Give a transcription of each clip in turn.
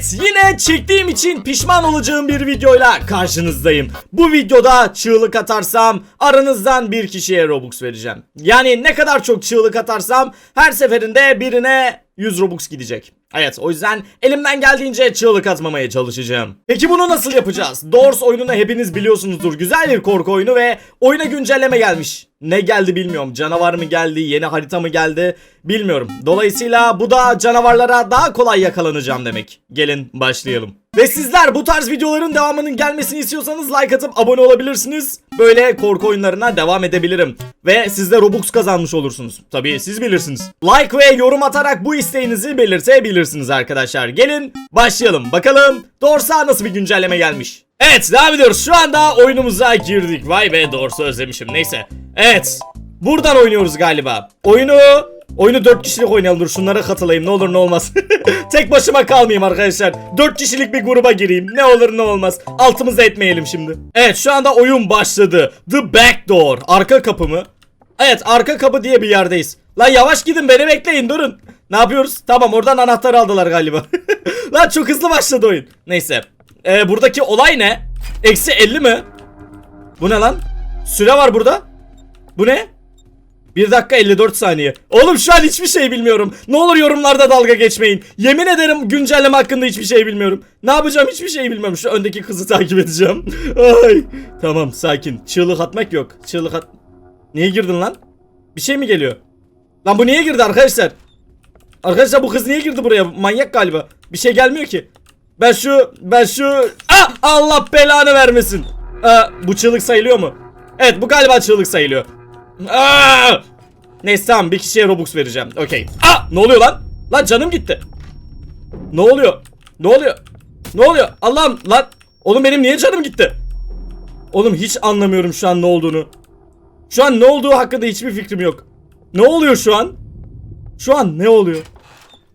Evet yine çektiğim için pişman olacağım bir videoyla karşınızdayım. Bu videoda çığlık atarsam aranızdan bir kişiye Robux vereceğim. Yani ne kadar çok çığlık atarsam her seferinde birine 100 Robux gidecek. Evet o yüzden elimden geldiğince çığlık atmamaya çalışacağım. Peki bunu nasıl yapacağız? Doors oyununu hepiniz biliyorsunuzdur. Güzel bir korku oyunu ve oyuna güncelleme gelmiş. Ne geldi bilmiyorum. Canavar mı geldi, yeni harita mı geldi bilmiyorum. Dolayısıyla bu da canavarlara daha kolay yakalanacağım demek. Gelin başlayalım. Ve sizler bu tarz videoların devamının gelmesini istiyorsanız like atıp abone olabilirsiniz. Böyle korku oyunlarına devam edebilirim. Ve siz de Robux kazanmış olursunuz. Tabii siz bilirsiniz. Like ve yorum atarak bu isteğinizi belirtebilirsiniz arkadaşlar. Gelin başlayalım. Bakalım Dorsa nasıl bir güncelleme gelmiş. Evet devam ediyoruz. Şu anda oyunumuza girdik. Vay be doğrusu özlemişim. Neyse. Evet. Buradan oynuyoruz galiba. Oyunu Oyunu 4 kişilik oynayalım dur şunlara katılayım ne olur ne olmaz. Tek başıma kalmayayım arkadaşlar. 4 kişilik bir gruba gireyim. Ne olur ne olmaz. Altımıza etmeyelim şimdi. Evet şu anda oyun başladı. The back door. Arka kapı mı? Evet arka kapı diye bir yerdeyiz. Lan yavaş gidin beni bekleyin durun. Ne yapıyoruz? Tamam oradan anahtarı aldılar galiba. Lan çok hızlı başladı oyun. Neyse. Ee, buradaki olay ne? Eksi 50 mi? Bu ne lan? Süre var burada. Bu ne? 1 dakika 54 saniye. Oğlum şu an hiçbir şey bilmiyorum. Ne olur yorumlarda dalga geçmeyin. Yemin ederim güncelleme hakkında hiçbir şey bilmiyorum. Ne yapacağım hiçbir şey bilmiyorum. Şu öndeki kızı takip edeceğim. Ay. Tamam sakin. Çığlık atmak yok. Çığlık at... Niye girdin lan? Bir şey mi geliyor? Lan bu niye girdi arkadaşlar? Arkadaşlar bu kız niye girdi buraya? Manyak galiba. Bir şey gelmiyor ki. Ben şu... Ben şu... Ah! Allah belanı vermesin. Aa, bu çığlık sayılıyor mu? Evet bu galiba çığlık sayılıyor. Aa! Neyse tamam bir kişiye Robux vereceğim. Okey. Aa! Ne oluyor lan? Lan canım gitti. Ne oluyor? Ne oluyor? Ne oluyor? Allah'ım lan. Oğlum benim niye canım gitti? Oğlum hiç anlamıyorum şu an ne olduğunu. Şu an ne olduğu hakkında hiçbir fikrim yok. Ne oluyor şu an? Şu an ne oluyor?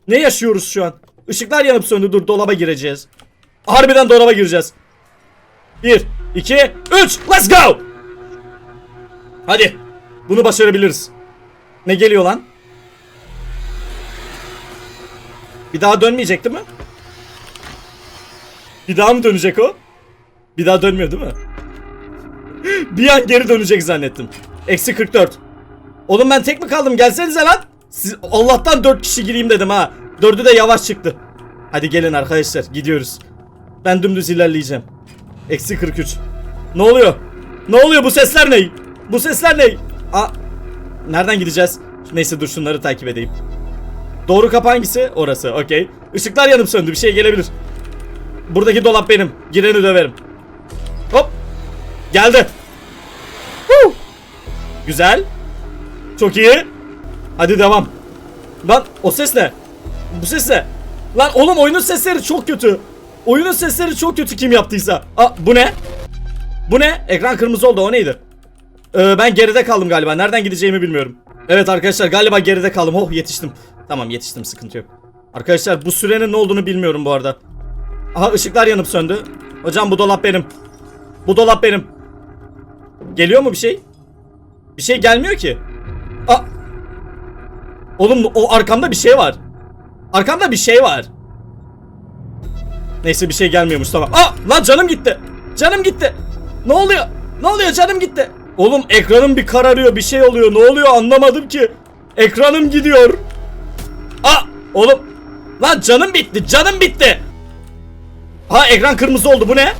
Ne yaşıyoruz şu an? Işıklar yanıp söndü. Dur dolaba gireceğiz. Harbiden dolaba gireceğiz. 1, 2, 3. Let's go! Hadi. Bunu başarabiliriz. Ne geliyor lan? Bir daha dönmeyecek değil mi? Bir daha mı dönecek o? Bir daha dönmüyor değil mi? bir an geri dönecek zannettim. Eksi 44. Oğlum ben tek mi kaldım? Gelsenize lan. Siz, Allah'tan 4 kişi gireyim dedim ha. 4'ü de yavaş çıktı. Hadi gelin arkadaşlar gidiyoruz. Ben dümdüz ilerleyeceğim. Eksi 43. Ne oluyor? Ne oluyor bu sesler ne? Bu sesler ne? Aa, nereden gideceğiz? Neyse dur şunları takip edeyim. Doğru kapı hangisi? Orası. Okey. Işıklar yanıp söndü. Bir şey gelebilir. Buradaki dolap benim. Gireni döverim. Hop. Geldi. Huu. Güzel. Çok iyi. Hadi devam. Lan o ses ne? Bu ses ne? Lan oğlum oyunun sesleri çok kötü. Oyunun sesleri çok kötü kim yaptıysa. Aa bu ne? Bu ne? Ekran kırmızı oldu o neydi? Ee, ben geride kaldım galiba. Nereden gideceğimi bilmiyorum. Evet arkadaşlar galiba geride kaldım. Oh yetiştim. Tamam yetiştim sıkıntı yok. Arkadaşlar bu sürenin ne olduğunu bilmiyorum bu arada. Aha ışıklar yanıp söndü. Hocam bu dolap benim. Bu dolap benim. Geliyor mu bir şey? Bir şey gelmiyor ki. Aa. Oğlum o arkamda bir şey var. Arkamda bir şey var. Neyse bir şey gelmiyormuş tamam. Aa lan canım gitti. Canım gitti. Ne oluyor? Ne oluyor canım gitti. Oğlum ekranım bir kararıyor bir şey oluyor ne oluyor anlamadım ki. Ekranım gidiyor. Aa oğlum. Lan canım bitti canım bitti. Ha ekran kırmızı oldu bu ne?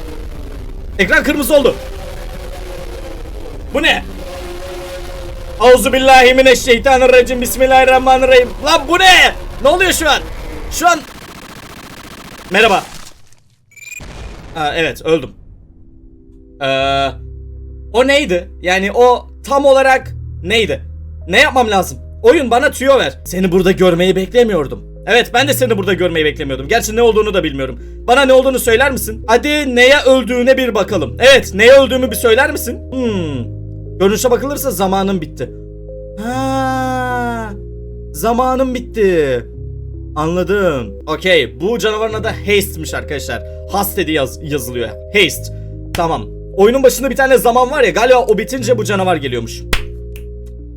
Ekran kırmızı oldu. Bu ne? Auzu billahi mineşşeytanirracim bismillahirrahmanirrahim. Lan bu ne? Ne oluyor şu an? Şu an Merhaba. Ha, evet öldüm. Eee o neydi? Yani o tam olarak neydi? Ne yapmam lazım? Oyun bana tüyo ver. Seni burada görmeyi beklemiyordum. Evet ben de seni burada görmeyi beklemiyordum. Gerçi ne olduğunu da bilmiyorum. Bana ne olduğunu söyler misin? Hadi neye öldüğüne bir bakalım. Evet neye öldüğümü bir söyler misin? Hmm. Görünüşe bakılırsa zamanım bitti. Ha. Zamanım bitti. Anladım. Okey. Bu canavarın adı Haste'miş arkadaşlar. Haste diye yaz- yazılıyor. Haste. Tamam. Oyunun başında bir tane zaman var ya galiba o bitince bu canavar geliyormuş.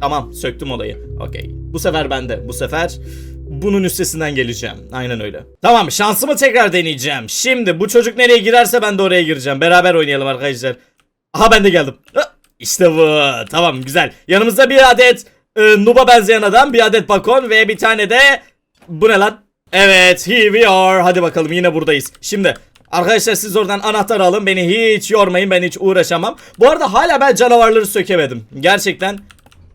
Tamam söktüm olayı. Okey. Bu sefer bende. Bu sefer bunun üstesinden geleceğim. Aynen öyle. Tamam şansımı tekrar deneyeceğim. Şimdi bu çocuk nereye girerse ben de oraya gireceğim. Beraber oynayalım arkadaşlar. Aha ben de geldim. İşte bu. Tamam güzel. Yanımızda bir adet e, Nub'a benzeyen adam, bir adet Bakon ve bir tane de bu ne lan? Evet, here we are. Hadi bakalım yine buradayız. Şimdi arkadaşlar siz oradan anahtar alın. Beni hiç yormayın. Ben hiç uğraşamam. Bu arada hala ben canavarları sökemedim. Gerçekten.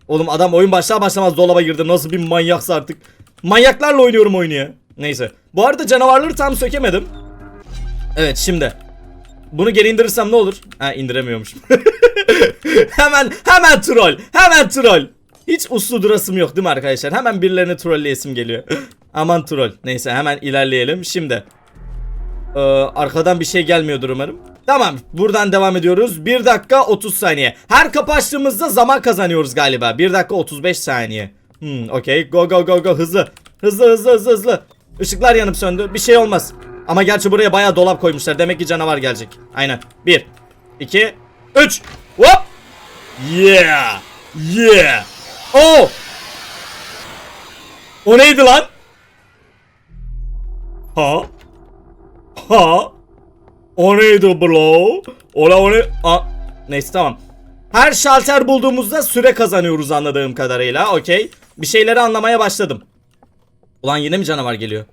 Oğlum adam oyun başlar başlamaz dolaba girdi. Nasıl bir manyaksa artık. Manyaklarla oynuyorum oyunu ya. Neyse. Bu arada canavarları tam sökemedim. Evet şimdi. Bunu geri indirirsem ne olur? Ha indiremiyormuşum. hemen hemen troll. Hemen troll. Hiç uslu durasım yok değil mi arkadaşlar? Hemen birilerini trolleyesim geliyor. Aman troll. Neyse hemen ilerleyelim. Şimdi. Ee, arkadan bir şey gelmiyordur umarım. Tamam buradan devam ediyoruz. 1 dakika 30 saniye. Her kapı açtığımızda zaman kazanıyoruz galiba. 1 dakika 35 saniye. Hmm okey. Go go go go hızlı. Hızlı hızlı hızlı hızlı. Işıklar yanıp söndü. Bir şey olmaz. Ama gerçi buraya bayağı dolap koymuşlar. Demek ki canavar gelecek. Aynen. 1 2 3 Hop! Yeah! Yeah! Oh! O neydi lan? Ha? Ha? O neydi bro? Ola o ne? A Neyse tamam. Her şalter bulduğumuzda süre kazanıyoruz anladığım kadarıyla. Okey. Bir şeyleri anlamaya başladım. Ulan yine mi canavar geliyor?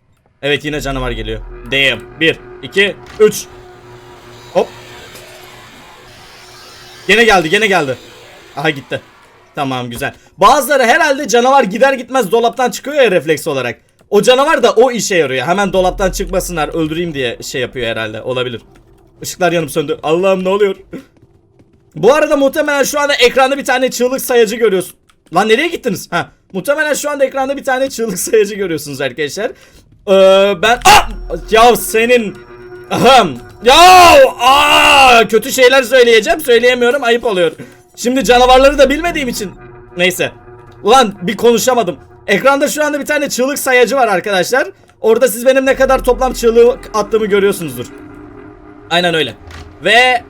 Evet yine canavar geliyor. Damn. 1, 2, 3. Hop. Gene geldi gene geldi. Aha gitti. Tamam güzel. Bazıları herhalde canavar gider gitmez dolaptan çıkıyor ya refleks olarak. O canavar da o işe yarıyor. Hemen dolaptan çıkmasınlar öldüreyim diye şey yapıyor herhalde. Olabilir. Işıklar yanıp söndü. Allah'ım ne oluyor? Bu arada muhtemelen şu anda ekranda bir tane çığlık sayacı görüyorsun. Lan nereye gittiniz? Ha, muhtemelen şu anda ekranda bir tane çığlık sayacı görüyorsunuz arkadaşlar. Ee, ben ah! ya senin Ahem. Ya aa, kötü şeyler söyleyeceğim. Söyleyemiyorum. Ayıp oluyor. Şimdi canavarları da bilmediğim için. Neyse. Ulan bir konuşamadım. Ekranda şu anda bir tane çığlık sayacı var arkadaşlar. Orada siz benim ne kadar toplam çığlık attığımı görüyorsunuzdur. Aynen öyle. Ve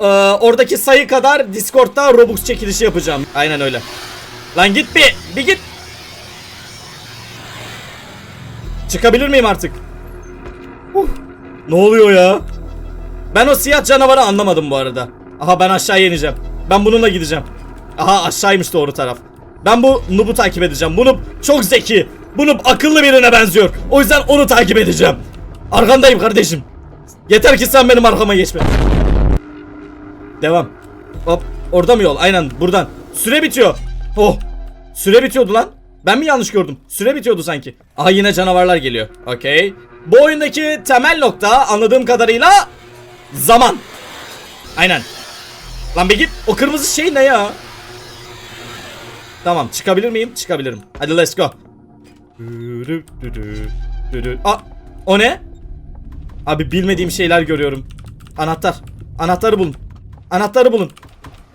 e, oradaki sayı kadar Discord'da Robux çekilişi yapacağım. Aynen öyle. Lan git bir. Bir git. Çıkabilir miyim artık? Huh. Ne oluyor ya? Ben o siyah canavarı anlamadım bu arada. Aha ben aşağı ineceğim. Ben bununla gideceğim. Aha aşağıymış doğru taraf. Ben bu Noob'u takip edeceğim. Bu Noob çok zeki. Bu Noob akıllı birine benziyor. O yüzden onu takip edeceğim. Arkandayım kardeşim. Yeter ki sen benim arkama geçme. Devam. Hop. Orada mı yol? Aynen buradan. Süre bitiyor. Oh. Süre bitiyordu lan. Ben mi yanlış gördüm? Süre bitiyordu sanki. Aha yine canavarlar geliyor. Okey. Bu oyundaki temel nokta anladığım kadarıyla zaman. Aynen. Lan bir git. O kırmızı şey ne ya? Tamam çıkabilir miyim? Çıkabilirim. Hadi let's go. Aa, o ne? Abi bilmediğim şeyler görüyorum. Anahtar. Anahtarı bulun. Anahtarı bulun.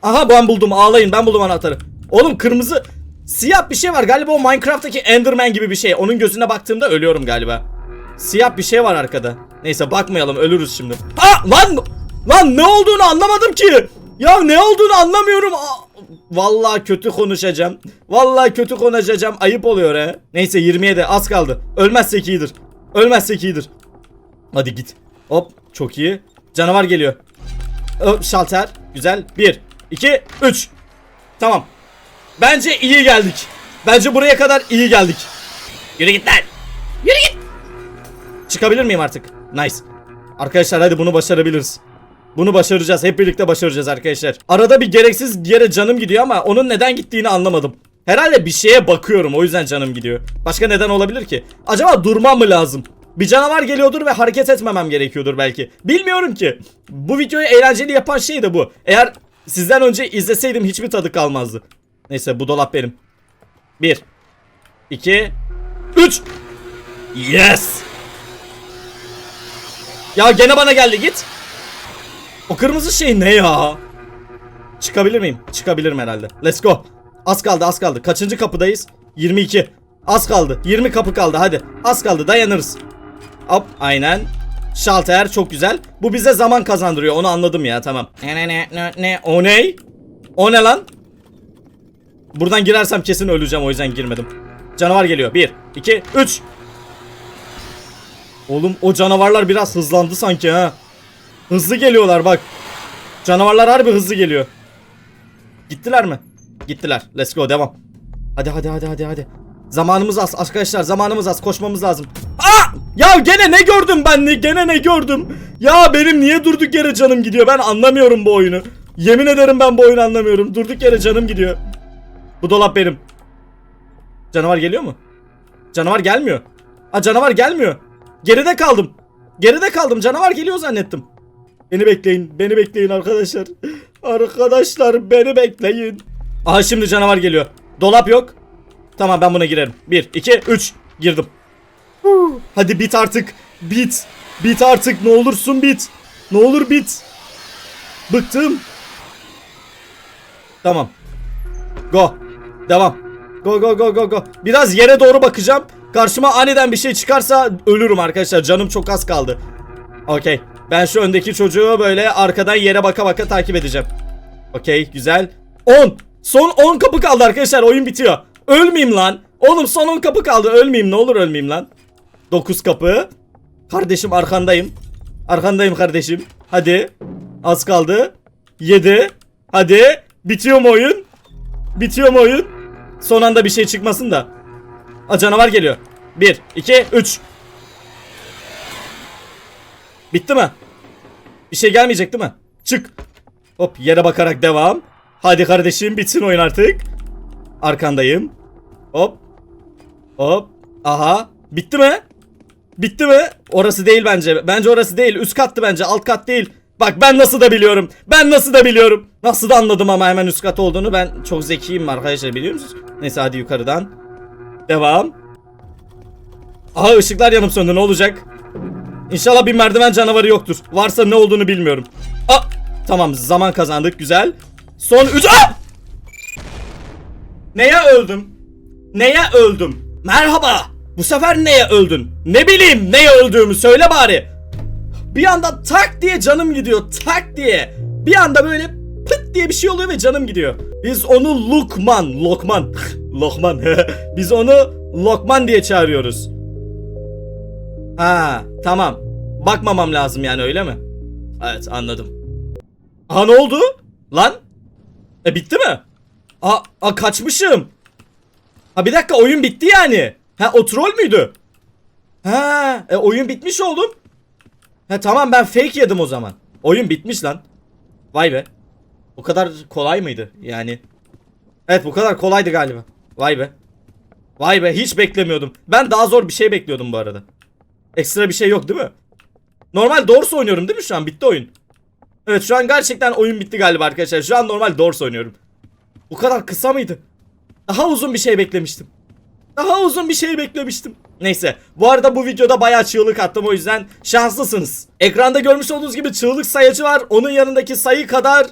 Aha ben buldum ağlayın ben buldum anahtarı. Oğlum kırmızı siyah bir şey var galiba o Minecraft'taki Enderman gibi bir şey. Onun gözüne baktığımda ölüyorum galiba. Siyah bir şey var arkada. Neyse bakmayalım ölürüz şimdi. Ha lan lan ne olduğunu anlamadım ki. Ya ne olduğunu anlamıyorum. Aa, Vallahi kötü konuşacağım. Vallahi kötü konuşacağım. Ayıp oluyor he. Neyse 27 az kaldı. Ölmezsek iyidir. Ölmezsek iyidir. Hadi git. Hop çok iyi. Canavar geliyor. Hop şalter. Güzel. 1 2 3. Tamam. Bence iyi geldik. Bence buraya kadar iyi geldik. Yürü git lan. Yürü git. Çıkabilir miyim artık? Nice. Arkadaşlar hadi bunu başarabiliriz. Bunu başaracağız. Hep birlikte başaracağız arkadaşlar. Arada bir gereksiz yere canım gidiyor ama onun neden gittiğini anlamadım. Herhalde bir şeye bakıyorum o yüzden canım gidiyor. Başka neden olabilir ki? Acaba durmam mı lazım? Bir canavar geliyordur ve hareket etmemem gerekiyordur belki. Bilmiyorum ki. Bu videoyu eğlenceli yapan şey de bu. Eğer sizden önce izleseydim hiçbir tadı kalmazdı. Neyse bu dolap benim. 1 2 3 Yes! Ya gene bana geldi git. O kırmızı şey ne ya? Çıkabilir miyim? Çıkabilirim herhalde. Let's go. Az kaldı az kaldı. Kaçıncı kapıdayız? 22. Az kaldı. 20 kapı kaldı hadi. Az kaldı dayanırız. Hop aynen. Şalter çok güzel. Bu bize zaman kazandırıyor onu anladım ya tamam. Ne ne ne ne o ne? O ne lan? Buradan girersem kesin öleceğim o yüzden girmedim. Canavar geliyor. 1 2, 3. Oğlum o canavarlar biraz hızlandı sanki ha. Hızlı geliyorlar bak. Canavarlar harbi hızlı geliyor. Gittiler mi? Gittiler. Let's go devam. Hadi hadi hadi hadi hadi. Zamanımız az arkadaşlar zamanımız az koşmamız lazım. Aa! Ya gene ne gördüm ben ne gene ne gördüm. Ya benim niye durduk yere canım gidiyor ben anlamıyorum bu oyunu. Yemin ederim ben bu oyunu anlamıyorum. Durduk yere canım gidiyor. Bu dolap benim. Canavar geliyor mu? Canavar gelmiyor. Aa canavar gelmiyor. Geride kaldım. Geride kaldım. Canavar geliyor zannettim. Beni bekleyin. Beni bekleyin arkadaşlar. Arkadaşlar beni bekleyin. Aha şimdi canavar geliyor. Dolap yok. Tamam ben buna girerim. 1, 2, 3. Girdim. Hadi bit artık. Bit. Bit artık. Ne olursun bit. Ne olur bit. Bıktım. Tamam. Go. Devam. Go go go go go. Biraz yere doğru bakacağım. Karşıma aniden bir şey çıkarsa ölürüm arkadaşlar. Canım çok az kaldı. Okey. Ben şu öndeki çocuğu böyle arkadan yere baka baka takip edeceğim. Okey güzel. 10. Son 10 kapı kaldı arkadaşlar. Oyun bitiyor. Ölmeyeyim lan. Oğlum son 10 kapı kaldı. Ölmeyeyim ne olur ölmeyeyim lan. 9 kapı. Kardeşim arkandayım. Arkandayım kardeşim. Hadi. Az kaldı. 7. Hadi. Bitiyor mu oyun? Bitiyor mu oyun? Son anda bir şey çıkmasın da. Aa, canavar geliyor. 1, 2, 3. Bitti mi? Bir şey gelmeyecek değil mi? Çık. Hop yere bakarak devam. Hadi kardeşim bitsin oyun artık. Arkandayım. Hop. Hop. Aha. Bitti mi? Bitti mi? Orası değil bence. Bence orası değil. Üst kattı bence. Alt kat değil. Bak ben nasıl da biliyorum. Ben nasıl da biliyorum. Nasıl da anladım ama hemen üst kat olduğunu. Ben çok zekiyim arkadaşlar biliyor musunuz? Neyse hadi yukarıdan. Devam. Aha ışıklar yanıp söndü ne olacak? İnşallah bir merdiven canavarı yoktur. Varsa ne olduğunu bilmiyorum. Aa, tamam zaman kazandık güzel. Son 3 Neye öldüm? Neye öldüm? Merhaba. Bu sefer neye öldün? Ne bileyim neye öldüğümü söyle bari. Bir anda tak diye canım gidiyor. Tak diye. Bir anda böyle pıt diye bir şey oluyor ve canım gidiyor. Biz onu Lukman, Lokman, Lokman. Biz onu Lokman diye çağırıyoruz. Ha, tamam. Bakmamam lazım yani öyle mi? Evet, anladım. Aha ne oldu? Lan? E bitti mi? Aa, aa kaçmışım. Ha bir dakika oyun bitti yani. Ha o troll müydü? Ha, e, oyun bitmiş oğlum. Ha tamam ben fake yedim o zaman. Oyun bitmiş lan. Vay be. O kadar kolay mıydı yani? Evet bu kadar kolaydı galiba. Vay be. Vay be hiç beklemiyordum. Ben daha zor bir şey bekliyordum bu arada. Ekstra bir şey yok değil mi? Normal Doors oynuyorum değil mi şu an? Bitti oyun. Evet şu an gerçekten oyun bitti galiba arkadaşlar. Şu an normal Doors oynuyorum. Bu kadar kısa mıydı? Daha uzun bir şey beklemiştim. Daha uzun bir şey beklemiştim. Neyse bu arada bu videoda bayağı çığlık attım o yüzden şanslısınız. Ekranda görmüş olduğunuz gibi çığlık sayacı var. Onun yanındaki sayı kadar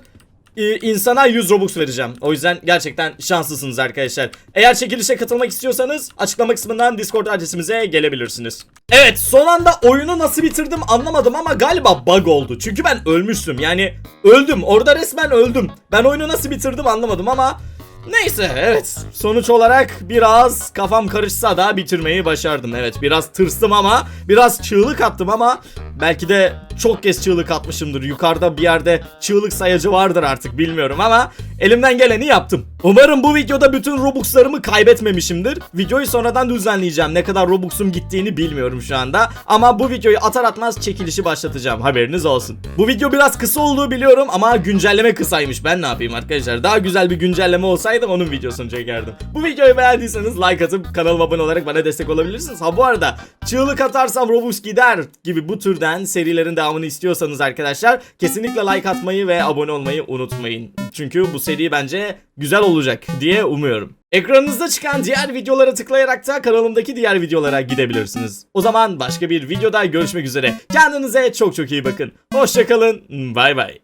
e, insana 100 Robux vereceğim. O yüzden gerçekten şanslısınız arkadaşlar. Eğer çekilişe katılmak istiyorsanız açıklama kısmından Discord adresimize gelebilirsiniz. Evet son anda oyunu nasıl bitirdim anlamadım ama galiba bug oldu. Çünkü ben ölmüştüm yani öldüm orada resmen öldüm. Ben oyunu nasıl bitirdim anlamadım ama Neyse evet sonuç olarak biraz kafam karışsa da bitirmeyi başardım. Evet biraz tırstım ama biraz çığlık attım ama belki de çok kez çığlık atmışımdır. Yukarıda bir yerde çığlık sayacı vardır artık bilmiyorum ama elimden geleni yaptım. Umarım bu videoda bütün Robux'larımı kaybetmemişimdir. Videoyu sonradan düzenleyeceğim. Ne kadar Robux'um gittiğini bilmiyorum şu anda. Ama bu videoyu atar atmaz çekilişi başlatacağım. Haberiniz olsun. Bu video biraz kısa olduğu biliyorum ama güncelleme kısaymış. Ben ne yapayım arkadaşlar? Daha güzel bir güncelleme olsaydı onun videosunu çekerdim. Bu videoyu beğendiyseniz like atıp kanalıma abone olarak bana destek olabilirsiniz. Ha bu arada çığlık atarsam Robux gider gibi bu türden serilerin devamını istiyorsanız arkadaşlar kesinlikle like atmayı ve abone olmayı unutmayın. Çünkü bu seri bence güzel olacak diye umuyorum. Ekranınızda çıkan diğer videolara tıklayarak da kanalımdaki diğer videolara gidebilirsiniz. O zaman başka bir videoda görüşmek üzere. Kendinize çok çok iyi bakın. Hoşçakalın. Bay bay.